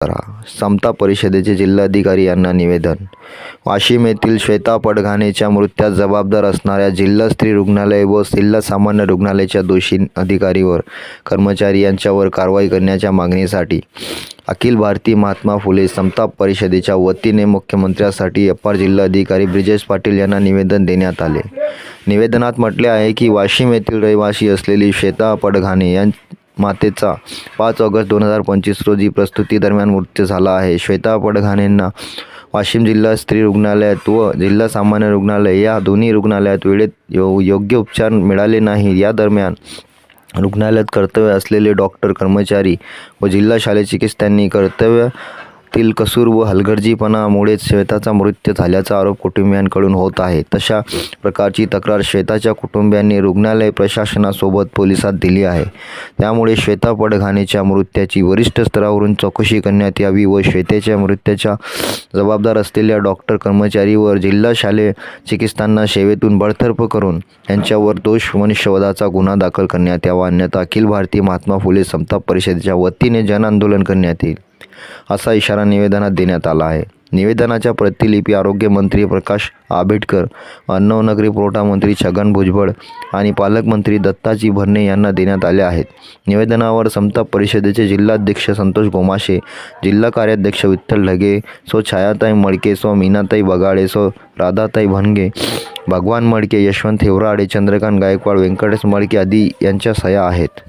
करा. समता परिषदेचे जिल्हाधिकारी यांना निवेदन. वाशिम येथील श्वेता पडघाणेच्या मृत्यास जबाबदार असणाऱ्या जिल्हा स्त्री रुग्णालय व जिल्हा सामान्य रुग्णालयाच्या दोषी अधिकारीवर कर्मचारी यांच्यावर कारवाई करण्याच्या मागणीसाठी अखिल भारतीय महात्मा फुले समता परिषदेच्या वतीने मुख्यमंत्र्यांसाठी अपार जिल्हाधिकारी ब्रिजेश पाटील यांना निवेदन देण्यात आले. निवेदनात म्हटले आहे की वाशिम येथील रहिवासी असलेली श्वेता पडघाणे यां मातेचा. पाच ऑगस्ट दोन हजार पंचवीस रोजी प्रस्तुतीदरम्यान मृत्यू झाला आहे. श्वेता पडघाणेंना वाशिम जिल्हा स्त्री रुग्णालयात व जिल्हा सामान्य रुग्णालय या दोन्ही रुग्णालयात वेळेत यो योग्य उपचार मिळाले नाही. या दरम्यान रुग्णालयात कर्तव्य असलेले डॉक्टर कर्मचारी व जिल्हा शालेय चिकित्सांनी कर्तव्यातील कसूर व हलगर्जीपणामुळेच श्वेताचा मृत्यू झाल्याचा आरोप कुटुंबियांकडून होत आहे. तशा प्रकारची तक्रार श्वेताच्या कुटुंबियांनी रुग्णालय प्रशासनासोबत पोलिसात दिली आहे. त्यामुळे श्वेता पडघाणेच्या मृत्याची वरिष्ठ स्तरावरून चौकशी करण्यात यावी व श्वेतेच्या मृत्यूच्या जबाबदार असलेल्या डॉक्टर कर्मचारीवर जिल्हा शालेय चिकित्सांना सेवेतून बडतर्फ करून त्यांच्यावर दोष मनुष्यवधाचा गुन्हा दाखल करण्यात यावा. अन्यथा अखिल भारतीय महात्मा फुले समताप परिषदेच्या वतीने जनआंदोलन करण्यात येईल. असा इशारा निवेदनात देण्यात आला आहे. निवेदनाच्या प्रतिलिपी आरोग्यमंत्री प्रकाश आंबेडकर अन्नवनगरी पुरवठा मंत्री छगन भुजबळ आणि पालकमंत्री दत्ताजी भरणे यांना देण्यात आले आहेत. निवेदनावर संताप परिषदेचे जिल्हाध्यक्ष संतोष गोमाशे जिल्हा कार्याध्यक्ष विठ्ठल ढगे सो छायाताई मडके सो मीनाताई बगाडे सो राधाताई भनगे भगवान मडके यशवंत हेवराडे चंद्रकांत गायकवाड व्यंकटेश मडके आदी यांच्या सह्या आहेत.